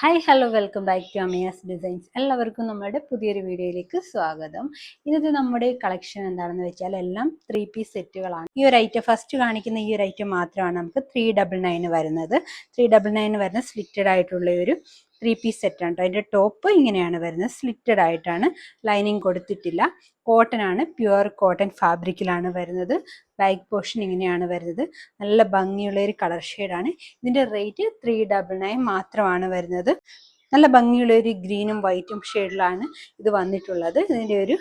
Hi hello welcome back to Amiyas designs എല്ലാവർക്കും നമ്മുടെ പുതിയൊരു വീഡിയോയിലേക്ക് സ്വാഗതം. ഇന്നത്തെ നമ്മുടെ കളക്ഷൻ എന്താണെന്ന് വെച്ചാൽ എല്ലാം ത്രീ പീസ് സെറ്റുകളാണ് ഈ ഒരു ഐറ്റം ഫസ്റ്റ് കാണിക്കുന്ന ഈ ഒരു ഐറ്റം മാത്രമാണ് നമുക്ക് ത്രീ ഡബിൾ നയൻ വരുന്നത്. ത്രീ ഡബിൾ നയൻ വരുന്ന സ്ലിറ്റഡ് ആയിട്ടുള്ള ഒരു ത്രീ പീസ് സെറ്റാണ് കേട്ടോ അതിന്റെ ടോപ്പ് ഇങ്ങനെയാണ് വരുന്നത്. സ്ലിറ്റഡ് ആയിട്ടാണ് ലൈനിങ് കൊടുത്തിട്ടില്ല. കോട്ടൺ ആണ്. പ്യുവർ കോട്ടൺ ഫാബ്രിക്കിലാണ് വരുന്നത്. ബാക്ക് പോർഷൻ ഇങ്ങനെയാണ് വരുന്നത്. നല്ല ഭംഗിയുള്ള ഒരു കളർ ഷെയ്ഡാണ് ഇതിന്റെ റേറ്റ് ത്രീ ഡബിൾ നയൻ മാത്രമാണ് വരുന്നത്. നല്ല ഭംഗിയുള്ള ഒരു ഗ്രീനും വൈറ്റും ഷെയ്ഡിലാണ് ഇത് വന്നിട്ടുള്ളത്. ഇതിന്റെ ഒരു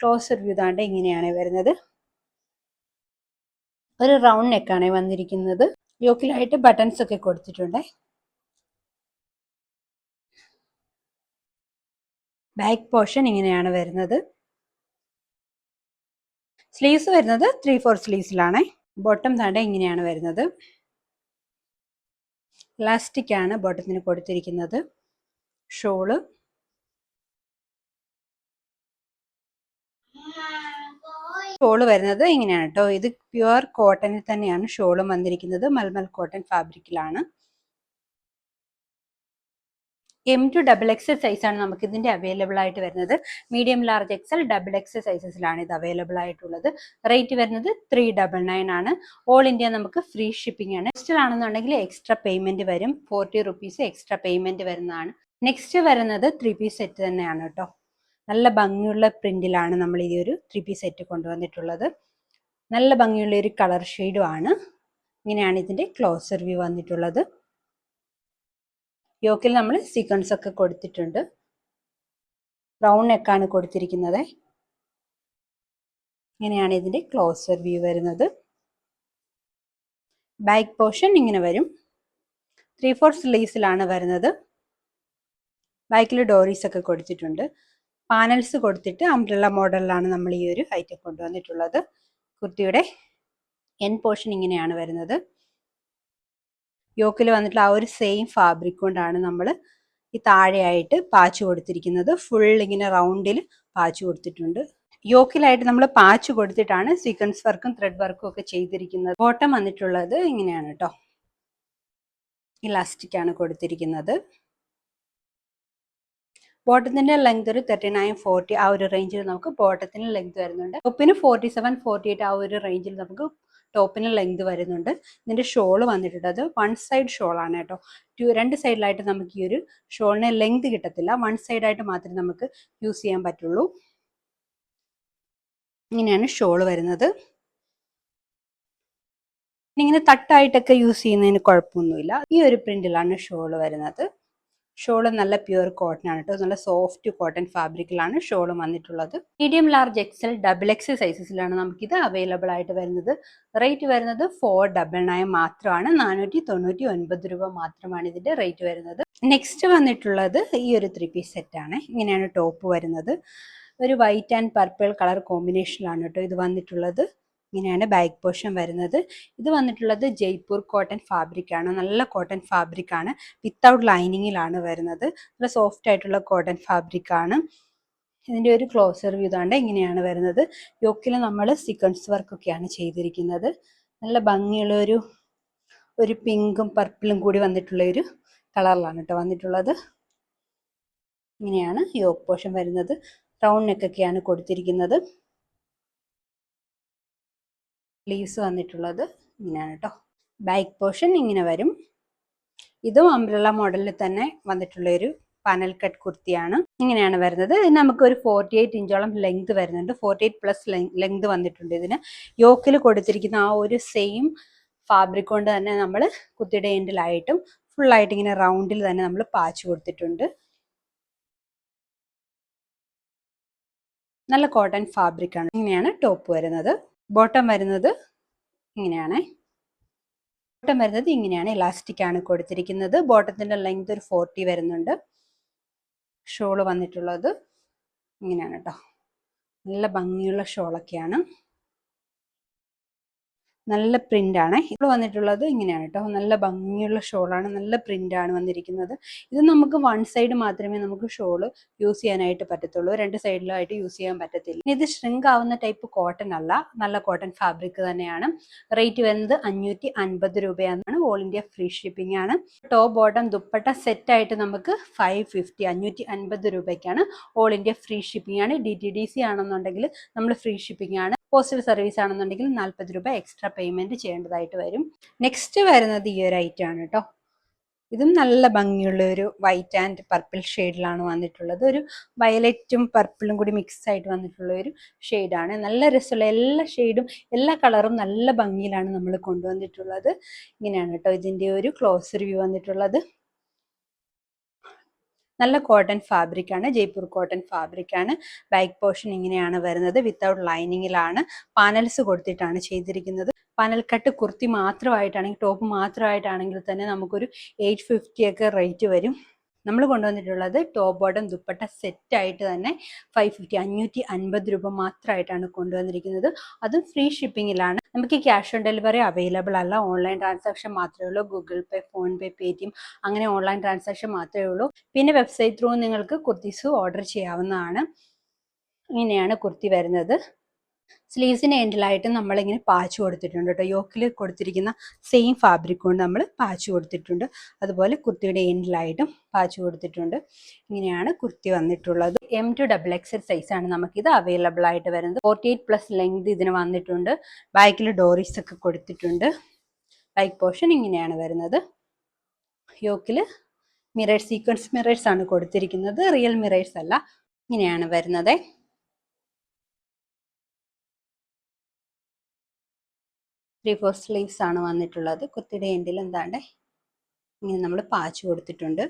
ക്ലോസർ വ്യൂ താണ്ട് ഇങ്ങനെയാണ് വരുന്നത്. ഒരു റൗണ്ട് നെക്കാണ് വന്നിരിക്കുന്നത്. യോക്കിലായിട്ട് ബട്ടൺസ് ഒക്കെ കൊടുത്തിട്ടുണ്ട്. ബാക്ക് പോർഷൻ ഇങ്ങനെയാണ് വരുന്നത്. സ്ലീവ്സ് വരുന്നത് ത്രീ ഫോർ സ്ലീവ്സിലാണ്. ബോട്ടം താണ്ട ഇങ്ങനെയാണ് വരുന്നത്. ഇലാസ്റ്റിക് ആണ് ബോട്ടത്തിന് കൊടുത്തിരിക്കുന്നത്. ഷോൾ. ഷോൾ വരുന്നത് ഇങ്ങനെയാണ് കേട്ടോ ഇത് പ്യുവർ കോട്ടണിൽ തന്നെയാണ് ഷോളും വന്നിരിക്കുന്നത്. മൽമൽ കോട്ടൺ ഫാബ്രിക്കിലാണ് എം ടു ഡബിൾ എക്സ് ആണ് നമുക്ക് ഇതിന്റെ അവൈലബിൾ ആയിട്ട് വരുന്നത്. Medium large XL double X സൈസസിലാണ് ഇത് അവൈലബിൾ ആയിട്ടുള്ളത്. റേറ്റ് വരുന്നത് ത്രീ ഡബിൾ നയൻ ആണ്. ഓൾ ഇന്ത്യ നമുക്ക് ഫ്രീ ഷിപ്പിംഗ് ആണ്. നെക്സ്റ്റ് ആണെന്നുണ്ടെങ്കിൽ എക്സ്ട്രാ പേയ്മെന്റ് വരും. ഫോർട്ടി റുപ്പീസ് എക്സ്ട്രാ പേയ്മെന്റ് വരുന്നതാണ്. നെക്സ്റ്റ് വരുന്നത് ത്രീ പീസ് സെറ്റ് തന്നെയാണ് കേട്ടോ. നല്ല ഭംഗിയുള്ള പ്രിന്റിലാണ് നമ്മൾ ഈ ഒരു ത്രീ പീസ് സെറ്റ് കൊണ്ടുവന്നിട്ടുള്ളത്. നല്ല ഭംഗിയുള്ള ഒരു കളർ ഷെയ്ഡും ആണ്. ഇങ്ങനെയാണ് ഇതിന്റെ ക്ലോസർ വ്യൂ വന്നിട്ടുള്ളത്. യോക്കിൽ നമ്മൾ സീക്വൻസ് ഒക്കെ കൊടുത്തിട്ടുണ്ട്. ബ്രൗൺ നെക്കാണ് കൊടുത്തിരിക്കുന്നത്. ഇങ്ങനെയാണ് ഇതിന്റെ ക്ലോസർ വ്യൂ വരുന്നത്. ബാക്ക് പോർഷൻ ഇങ്ങനെ വരും. ത്രീ ഫോർ സ്ലീവ്സിലാണ് വരുന്നത്. ബാക്കിൽ ഡോറീസ് ഒക്കെ കൊടുത്തിട്ടുണ്ട്. പാനൽസ് കൊടുത്തിട്ട് അംബ്രല്ല മോഡലിലാണ് നമ്മൾ ഈ ഒരു ഐറ്റം കൊണ്ടുവന്നിട്ടുള്ളത്. കുർത്തിയുടെ എൻ പോർഷൻ ഇങ്ങനെയാണ് വരുന്നത്. യോക്കിൽ വന്നിട്ടുള്ള ആ ഒരു സെയിം ഫാബ്രിക് കൊണ്ടാണ് നമ്മൾ ഈ താഴെയായിട്ട് പാച്ച് കൊടുത്തിരിക്കുന്നത്. ഫുൾ ഇങ്ങനെ റൗണ്ടിൽ പാച്ച് കൊടുത്തിട്ടുണ്ട്. യോക്കിലായിട്ട് നമ്മൾ പാച്ച് കൊടുത്തിട്ടാണ് സീക്വൻസ് വർക്കും ത്രെഡ് വർക്കും ഒക്കെ ചെയ്തിരിക്കുന്നത്. ബോട്ടം വന്നിട്ടുള്ളത് ഇങ്ങനെയാണ് കേട്ടോ ഇലാസ്റ്റിക് ആണ് കൊടുത്തിരിക്കുന്നത്. ബോട്ടത്തിന്റെ ലെങ്ത് ഒരു തേർട്ടി നയൻ ഫോർട്ടി ആ ഒരു റേഞ്ചിൽ നമുക്ക് ബോട്ടത്തിന് ലെങ്ത് വരുന്നുണ്ട്. ഒപ്പിന് ഫോർട്ടി സെവൻ ഫോർട്ടി എയ്റ്റ് ആ ഒരു റേഞ്ചിൽ നമുക്ക് ടോപ്പിന് ലെങ്ത് വരുന്നുണ്ട്. ഇതിന്റെ ഷോൾ വന്നിട്ടുണ്ട്. വൺ സൈഡ് ഷോളാണ് കേട്ടോ. രണ്ട് സൈഡിലായിട്ട് നമുക്ക് ഈ ഒരു ഷോളിന് ലെങ്ത് കിട്ടത്തില്ല. വൺ സൈഡായിട്ട് മാത്രമേ നമുക്ക് യൂസ് ചെയ്യാൻ പറ്റുള്ളൂ. ഇങ്ങനെയാണ് ഷോൾ വരുന്നത്. ഇങ്ങനെ തട്ടായിട്ടൊക്കെ യൂസ് ചെയ്യുന്നതിന് കുഴപ്പമൊന്നുമില്ല. ഈ ഒരു പ്രിന്റിലാണ് ഷോൾ വരുന്നത്. ഷോൾ നല്ല പ്യുവർ കോട്ടൺ ആണ് കേട്ടോ നല്ല സോഫ്റ്റ് കോട്ടൺ ഫാബ്രിക്കിലാണ് ഷോൾ വന്നിട്ടുള്ളത്. Medium large XL double X സൈസസിലാണ് നമുക്കിത് അവൈലബിൾ ആയിട്ട് വരുന്നത്. റേറ്റ് വരുന്നത് ഫോർ ഡബിൾ നയൻ മാത്രമാണ്. നാനൂറ്റി തൊണ്ണൂറ്റി ഒൻപത് രൂപ മാത്രമാണ് ഇതിന്റെ റേറ്റ് വരുന്നത്. നെക്സ്റ്റ് വന്നിട്ടുള്ളത് ഈ ഒരു ത്രീ പീസ് സെറ്റ് ആണ്. ഇങ്ങനെയാണ് ടോപ്പ് വരുന്നത്. ഒരു വൈറ്റ് ആൻഡ് പർപ്പിൾ കളർ കോമ്പിനേഷനിലാണ് കേട്ടോ ഇത് വന്നിട്ടുള്ളത്. ഇങ്ങനെയാണ് ബാക്ക് പോർഷൻ വരുന്നത്. ഇത് വന്നിട്ടുള്ളത് ജയ്പൂർ കോട്ടൺ ഫാബ്രിക് ആണ്. നല്ല കോട്ടൺ ഫാബ്രിക് ആണ്. വിത്തൗട്ട് ലൈനിങ്ങിലാണ് വരുന്നത്. നല്ല സോഫ്റ്റ് ആയിട്ടുള്ള കോട്ടൺ ഫാബ്രിക് ആണ്. ഇതിന്റെ ഒരു ക്ലോസർ വ്യൂ താണ്ട് ഇങ്ങനെയാണ് വരുന്നത്. യോക്കിൽ നമ്മൾ സീക്വൻസ് വർക്കൊക്കെയാണ് ചെയ്തിരിക്കുന്നത്. നല്ല ഭംഗിയുള്ള ഒരു ഒരു പിങ്കും പർപ്പിളും കൂടി വന്നിട്ടുള്ള ഒരു കളറിലാണ് കേട്ടോ വന്നിട്ടുള്ളത്. ഇങ്ങനെയാണ് യോക്ക് പോഷൻ വരുന്നത്. റൗണ്ട് നെക്കൊക്കെയാണ് കൊടുത്തിരിക്കുന്നത്. ലീവ്സ് വന്നിട്ടുള്ളത് ഇങ്ങനെയാണ് കേട്ടോ ബാക്ക് പോർഷൻ ഇങ്ങനെ വരും. ഇതും അംബ്രല്ല മോഡലിൽ തന്നെ വന്നിട്ടുള്ള ഒരു പാനൽ കട്ട് കുർത്തിയാണ് ഇങ്ങനെയാണ് വരുന്നത്. ഇതിന് നമുക്ക് ഒരു ഫോർട്ടി എയ്റ്റ് ഇഞ്ചോളം ലെങ്ത് വരുന്നുണ്ട്. ഫോർട്ടി എയ്റ്റ് പ്ലസ് ലെങ്ത് വന്നിട്ടുണ്ട് ഇതിന്. യോക്കിൽ കൊടുത്തിരിക്കുന്ന ആ ഒരു സെയിം ഫാബ്രിക് കൊണ്ട് തന്നെ നമ്മൾ കുത്തിയുടെ എൻഡിലായിട്ടും ഫുള്ളായിട്ട് ഇങ്ങനെ റൗണ്ടിൽ തന്നെ നമ്മൾ പാച്ച് കൊടുത്തിട്ടുണ്ട്. നല്ല കോട്ടൺ ഫാബ്രിക് ആണ്. ഇങ്ങനെയാണ് ടോപ്പ് വരുന്നത്. ബോട്ടം വരുന്നത് ഇങ്ങനെയാണ്. ബോട്ടം വരുന്നത് ഇങ്ങനെയാണ്. ഇലാസ്റ്റിക് ആണ് കൊടുത്തിരിക്കുന്നത്. ബോട്ടത്തിന്റെ ലെങ്ത് ഒരു ഫോർട്ടി വരുന്നുണ്ട്. ഷോൾ വന്നിട്ടുള്ളത് ഇങ്ങനെയാണ് കേട്ടോ നല്ല ഭംഗിയുള്ള ഷോളൊക്കെയാണ്. നല്ല പ്രിന്റ് ആണ് ഇപ്പോൾ വന്നിട്ടുള്ളത് ഇങ്ങനെയാണ് കേട്ടോ. നല്ല ഭംഗിയുള്ള ഷോളാണ്. നല്ല പ്രിന്റ് ആണ് വന്നിരിക്കുന്നത്. ഇത് നമുക്ക് വൺ സൈഡ് മാത്രമേ നമുക്ക് ഷോൾ യൂസ് ചെയ്യാനായിട്ട് പറ്റത്തുള്ളൂ. രണ്ട് സൈഡിലായിട്ട് യൂസ് ചെയ്യാൻ പറ്റത്തില്ല. ഇത് ഷ്രിങ്ക് ആവുന്ന ടൈപ്പ് കോട്ടൺ അല്ല. നല്ല കോട്ടൺ ഫാബ്രിക് തന്നെയാണ്. റേറ്റ് വരുന്നത് അഞ്ഞൂറ്റി അൻപത് രൂപയാണ്. ഓൾ ഇന്ത്യ ഫ്രീ ഷിപ്പിംഗ് ആണ്. ടോപ്പ് ബോട്ടം ദുപ്പട്ട സെറ്റ് ആയിട്ട് നമുക്ക് ഫൈവ് ഫിഫ്റ്റി അഞ്ഞൂറ്റി അൻപത് രൂപയ്ക്കാണ് ഓൾ ഇന്ത്യ ഫ്രീ ഷിപ്പിംഗ് ആണ്. ഡി ടി ഡി സി ആണെന്നുണ്ടെങ്കിൽ നമ്മൾ ഫ്രീ ഷിപ്പിംഗ് ആണ്. പോസ്റ്റൽ സർവീസ് ആണെന്നുണ്ടെങ്കിൽ നാൽപ്പത് രൂപ എക്സ്ട്രാ പേയ്മെന്റ് ചെയ്യേണ്ടതായിട്ട് വരും. നെക്സ്റ്റ് വരുന്നത് ഈ ഒരു ഐറ്റം ആണ് കേട്ടോ ഇതും നല്ല ഭംഗിയുള്ള ഒരു വൈറ്റ് ആൻഡ് പർപ്പിൾ ഷെയ്ഡിലാണ് വന്നിട്ടുള്ളത്. ഒരു വയലറ്റും പർപ്പിളും കൂടി മിക്സ് ആയിട്ട് വന്നിട്ടുള്ള ഒരു ഷെയ്ഡാണ് നല്ല രസമുള്ള എല്ലാ ഷെയ്ഡും എല്ലാ കളറും നല്ല ഭംഗിയിലാണ് നമ്മൾ കൊണ്ടുവന്നിട്ടുള്ളത്. ഇങ്ങനെയാണ് കേട്ടോ ഇതിന്റെ ഒരു ക്ലോസ് റിവ്യൂ വന്നിട്ടുള്ളത്. നല്ല കോട്ടൺ ഫാബ്രിക് ആണ് ജയ്പൂർ കോട്ടൺ ഫാബ്രിക് ആണ്. ബാക്ക് പോർഷൻ ഇങ്ങനെയാണ് വരുന്നത്. വിത്തൗട്ട് ലൈനിങ്ങിലാണ് പാനൽസ് കൊടുത്തിട്ടാണ് ചെയ്തിരിക്കുന്നത്. പാനൽ കട്ട് കുർത്തി മാത്രമായിട്ടാണെങ്കിൽ ടോപ്പ് മാത്രമായിട്ടാണെങ്കിൽ തന്നെ നമുക്കൊരു എയ്റ്റ് ഫിഫ്റ്റി ഒക്കെ റേറ്റ് വരും. നമ്മൾ കൊണ്ടുവന്നിട്ടുള്ളത് ടോപ്പ് ബോട്ടം ദുപ്പട്ട സെറ്റ് ആയിട്ട് തന്നെ ഫൈവ് ഫിഫ്റ്റി അഞ്ഞൂറ്റി അൻപത് രൂപ മാത്രമായിട്ടാണ് കൊണ്ടുവന്നിരിക്കുന്നത്. അതും ഫ്രീ ഷിപ്പിങ്ങിലാണ്. നമുക്ക് ക്യാഷ് ഓൺ ഡെലിവറി അവൈലബിൾ അല്ല. ഓൺലൈൻ ട്രാൻസാക്ഷൻ മാത്രമേ ഉള്ളൂ. Google Pay PhonePe Paytm അങ്ങനെ ഓൺലൈൻ ട്രാൻസാക്ഷൻ മാത്രമേ ഉള്ളൂ. പിന്നെ വെബ്സൈറ്റ് ത്രൂ നിങ്ങൾക്ക് കുർത്തീസ് ഓർഡർ ചെയ്യാവുന്നതാണ്. ഇങ്ങനെയാണ് കുർത്തി വരുന്നത്. സ്ലീവ്സിന് എൻഡിലായിട്ട് നമ്മളിങ്ങനെ പാച്ച് കൊടുത്തിട്ടുണ്ട് കേട്ടോ. യോക്കിൽ കൊടുത്തിരിക്കുന്ന സെയിം ഫാബ്രിക് കൊണ്ട് നമ്മൾ പാച്ച് കൊടുത്തിട്ടുണ്ട്. അതുപോലെ കുർത്തിയുടെ എൻഡിലായിട്ടും പാച്ച് കൊടുത്തിട്ടുണ്ട്. ഇങ്ങനെയാണ് കുർത്തി വന്നിട്ടുള്ളത്. എം ടു ഡബിൾ എക്സൽ സൈസാണ് നമുക്കിത് അവൈലബിൾ ആയിട്ട് വരുന്നത്. ഫോർട്ടി എയ്റ്റ് പ്ലസ് ലെങ്ത് ഇതിന് വന്നിട്ടുണ്ട്. ബാക്കിൽ ഡോറീസ് ഒക്കെ കൊടുത്തിട്ടുണ്ട്. ബൈക്ക് പോർഷൻ ഇങ്ങനെയാണ് വരുന്നത്. യോക്കിൽ മിറേഴ്സ് സീക്വൻസ് മിറേഴ്സ് ആണ് കൊടുത്തിരിക്കുന്നത്. റിയൽ മിറേഴ്സ് അല്ല. ഇങ്ങനെയാണ് വരുന്നത്. ത്രീ ഫോർ സ്ലീവ്സ് ആണ് വന്നിട്ടുള്ളത്. കുത്തിയുടെ എൻഡിൽ എന്താണ്ട്? ഇങ്ങനെ നമ്മൾ പാച്ച് കൊടുത്തിട്ടുണ്ട്.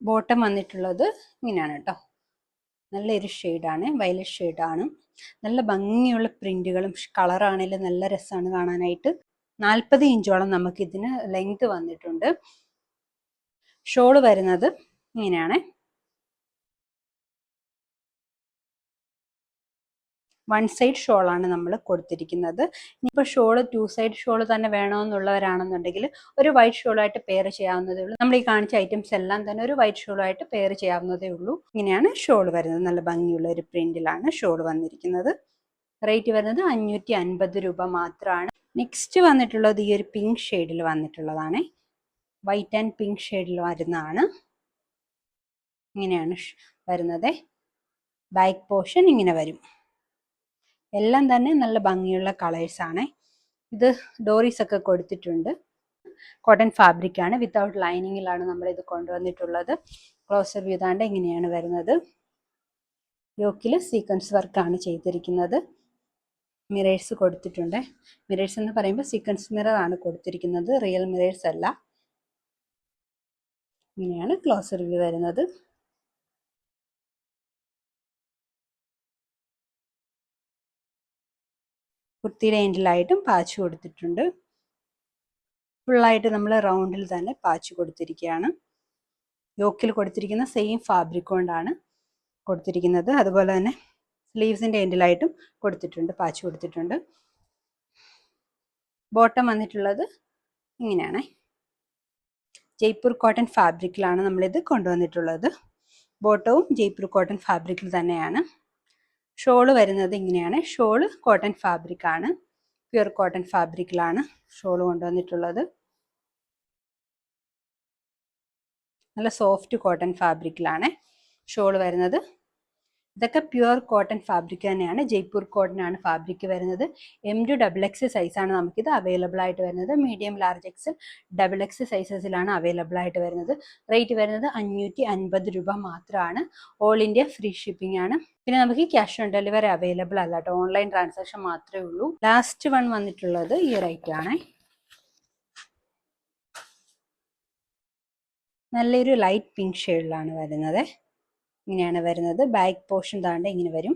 ബോട്ടം വന്നിട്ടുള്ളത് ഇങ്ങനെയാണ് കേട്ടോ. നല്ലൊരു ഷെയ്ഡാണ് വയലറ്റ് ഷെയ്ഡാണ് നല്ല ഭംഗിയുള്ള പ്രിന്റുകളും കളറാണെങ്കിലും നല്ല രസമാണ് കാണാനായിട്ട്. നാൽപ്പത് ഇഞ്ചോളം നമുക്ക് ഇതിന് ലെങ്ത് വന്നിട്ടുണ്ട്. ഷോൾ വരുന്നത് ഇങ്ങനെയാണ്. വൺ സൈഡ് ഷോളാണ് നമ്മൾ കൊടുത്തിരിക്കുന്നത്. ഇനിയിപ്പോൾ ഷോൾ ടു സൈഡ് ഷോൾ തന്നെ വേണമെന്നുള്ളവരാണെന്നുണ്ടെങ്കിൽ ഒരു വൈറ്റ് ഷോളായിട്ട് പെയർ ചെയ്യാവുന്നതേ ഉള്ളൂ. നമ്മൾ ഈ കാണിച്ച ഐറ്റംസ് എല്ലാം തന്നെ ഒരു വൈറ്റ് ഷോളായിട്ട് പെയർ ചെയ്യാവുന്നതേ ഉള്ളൂ. ഇങ്ങനെയാണ് ഷോൾ വരുന്നത്. നല്ല ഭംഗിയുള്ള ഒരു പ്രിന്റിലാണ് ഷോൾ വന്നിരിക്കുന്നത്. റേറ്റ് വരുന്നത് അഞ്ഞൂറ്റി അൻപത് രൂപ മാത്രമാണ് നെക്സ്റ്റ് വന്നിട്ടുള്ളത് ഈ ഒരു പിങ്ക് ഷെയ്ഡിൽ വന്നിട്ടുള്ളതാണ്. വൈറ്റ് ആൻഡ് പിങ്ക് ഷെയ്ഡിൽ വരുന്നതാണ്. ഇങ്ങനെയാണ് വരുന്നത്. ബാക്ക് പോർഷൻ ഇങ്ങനെ വരും. എല്ലാം തന്നെ നല്ല ഭംഗിയുള്ള കളേഴ്സാണ് ഇത് ഡോറീസ് ഒക്കെ കൊടുത്തിട്ടുണ്ട്. കോട്ടൺ ഫാബ്രിക് ആണ്. വിത്തൗട്ട് ലൈനിങ്ങിലാണ് നമ്മൾ ഇത് കൊണ്ടുവന്നിട്ടുള്ളത്. ക്ലോസർ വ്യൂ താണ്ട് ഇങ്ങനെയാണ് വരുന്നത്. യോക്കിൽ സീക്വൻസ് വർക്കാണ് ചെയ്തിരിക്കുന്നത്. മിറേഴ്സ് കൊടുത്തിട്ടുണ്ട്. മിറേഴ്സ് എന്ന് പറയുമ്പോൾ സീക്വൻസ് മിറർ ആണ് കൊടുത്തിരിക്കുന്നത്. റിയൽ മിറേഴ്സ് അല്ല. ഇങ്ങനെയാണ് ക്ലോസർ വ്യൂ വരുന്നത്. കുർത്തിയുടെ എൻഡിലായിട്ടും പാച്ച് കൊടുത്തിട്ടുണ്ട്. ഫുള്ളായിട്ട് നമ്മൾ റൗണ്ടിൽ തന്നെ പാച്ച് കൊടുത്തിരിക്കുകയാണ്. യോക്കിൽ കൊടുത്തിരിക്കുന്ന സെയിം ഫാബ്രിക് കൊണ്ടാണ് കൊടുത്തിരിക്കുന്നത്. അതുപോലെ തന്നെ സ്ലീവ്സിന്റെ എൻഡിലായിട്ടും കൊടുത്തിട്ടുണ്ട് പാച്ച് കൊടുത്തിട്ടുണ്ട്. ബോട്ടം വന്നിട്ടുള്ളത് ഇങ്ങനെയാണ്. ജയ്പൂർ കോട്ടൺ ഫാബ്രിക്കിലാണ് നമ്മളിത് കൊണ്ടുവന്നിട്ടുള്ളത്. ബോട്ടവും ജയ്പൂർ കോട്ടൺ ഫാബ്രിക്കിൽ തന്നെയാണ്. ഷോൾ വരുന്നത് ഇങ്ങനെയാണ്. ഷോൾ കോട്ടൺ ഫാബ്രിക് ആണ്. പ്യുർ കോട്ടൺ ഫാബ്രിക്കിലാണ് ഷോൾ കൊണ്ടുവന്നിട്ടുള്ളത്. നല്ല സോഫ്റ്റ് കോട്ടൺ ഫാബ്രിക്കിലാണ് ഷോൾ വരുന്നത്. ഇതൊക്കെ പ്യുവർ കോട്ടൺ ഫാബ്രിക് തന്നെയാണ്. ജയ്പൂർ കോട്ടൺ ആണ് ഫാബ്രിക് വരുന്നത്. എം ടു ഡബിൾ എക്സ് സൈസാണ് നമുക്കിത് അവൈലബിൾ ആയിട്ട് വരുന്നത്. Medium large X double X സൈസസിലാണ് available ആയിട്ട് വരുന്നത്. റേറ്റ് വരുന്നത് അഞ്ഞൂറ്റി അൻപത് രൂപ മാത്രമാണ്. ഓൾ ഇന്ത്യ ഫ്രീ ഷിപ്പിംഗ് ആണ്. പിന്നെ നമുക്ക് ക്യാഷ് ഓൺ ഡെലിവറി അവൈലബിൾ അല്ല കേട്ടോ. ഓൺലൈൻ ട്രാൻസാക്ഷൻ മാത്രമേ ഉള്ളൂ. ലാസ്റ്റ് വൺ വന്നിട്ടുള്ളത് ഈ റേറ്റ് ആണ്. നല്ലൊരു ലൈറ്റ് പിങ്ക് ഷെയ്ഡിലാണ് വരുന്നത്. ഇങ്ങനെയാണ് വരുന്നത്. ബാക്ക് പോർഷൻ താണ്ട് ഇങ്ങനെ വരും.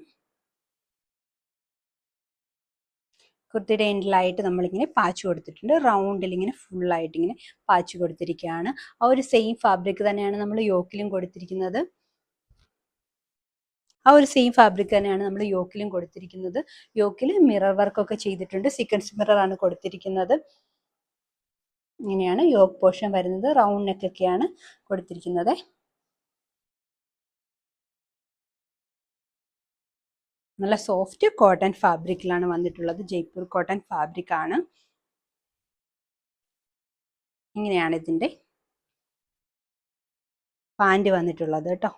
കുർത്തിയുടെ എൻഡിലായിട്ട് നമ്മളിങ്ങനെ പാച്ച് കൊടുത്തിട്ടുണ്ട്. റൗണ്ടിൽ ഇങ്ങനെ ഫുള്ളായിട്ട് ഇങ്ങനെ പാച്ച് കൊടുത്തിരിക്കുകയാണ്. ആ ഒരു സെയിം ഫാബ്രിക് തന്നെയാണ് നമ്മൾ യോക്കിലും കൊടുത്തിരിക്കുന്നത്. ആ ഒരു സെയിം ഫാബ്രിക് തന്നെയാണ് നമ്മൾ യോക്കിലും കൊടുത്തിരിക്കുന്നത്. യോക്കിൽ മിറർ വർക്കൊക്കെ ചെയ്തിട്ടുണ്ട്. സീക്വൻസ് മിറർ ആണ് കൊടുത്തിരിക്കുന്നത്. ഇങ്ങനെയാണ് യോക്ക് പോർഷൻ വരുന്നത്. റൗണ്ട് നെക്കൊക്കെയാണ് കൊടുത്തിരിക്കുന്നത്. നല്ല സോഫ്റ്റ് കോട്ടൺ ഫാബ്രിക്കിലാണ് വന്നിട്ടുള്ളത്. ജയ്പൂർ കോട്ടൺ ഫാബ്രിക് ആണ്. ഇങ്ങനെയാണ് ഇതിന്റെ പാന്റ് വന്നിട്ടുള്ളത് കേട്ടോ.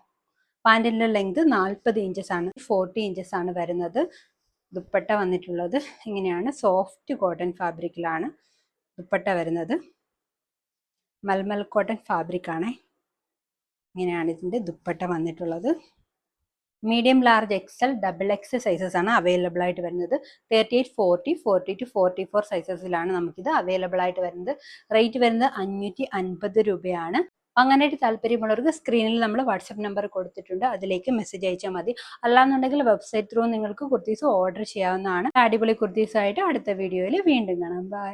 പാന്റിന്റെ ലെങ്ത് നാൽപ്പത് ഇഞ്ചസ് ആണ്. ഫോർട്ടി ഇഞ്ചസ് ആണ് വരുന്നത്. ദുപ്പട്ട വന്നിട്ടുള്ളത്. ഇങ്ങനെയാണ് സോഫ്റ്റ് കോട്ടൺ ഫാബ്രിക്കിലാണ് ദുപ്പട്ട വരുന്നത്. മൽമൽ കോട്ടൺ ഫാബ്രിക് ആണ് ഇങ്ങനെയാണ് ഇതിന്റെ ദുപ്പട്ട വന്നിട്ടുള്ളത്. Medium large XL double X sizes ആണ് അവൈലബിൾ ആയിട്ട് വരുന്നത്. Thirty eight forty forty two forty four സൈസസിലാണ് നമുക്കിത് അവൈലബിൾ ആയിട്ട് വരുന്നത്. റേറ്റ് വരുന്നത് അഞ്ഞൂറ്റി അൻപത് രൂപയാണ്. അങ്ങനെയായിട്ട് താല്പര്യമുള്ളവർക്ക് സ്ക്രീനിൽ നമ്മൾ വാട്സപ്പ് നമ്പർ കൊടുത്തിട്ടുണ്ട്. അതിലേക്ക് മെസ്സേജ് അയച്ചാൽ മതി. അല്ലാന്നുണ്ടെങ്കിൽ വെബ്സൈറ്റ് ത്രൂ നിങ്ങൾക്ക് കുർത്തീസ് ഓർഡർ ചെയ്യാവുന്നതാണ്. അടിപൊളി കുർത്തീസായിട്ട് അടുത്ത വീഡിയോയിൽ വീണ്ടും കാണാം. ബൈ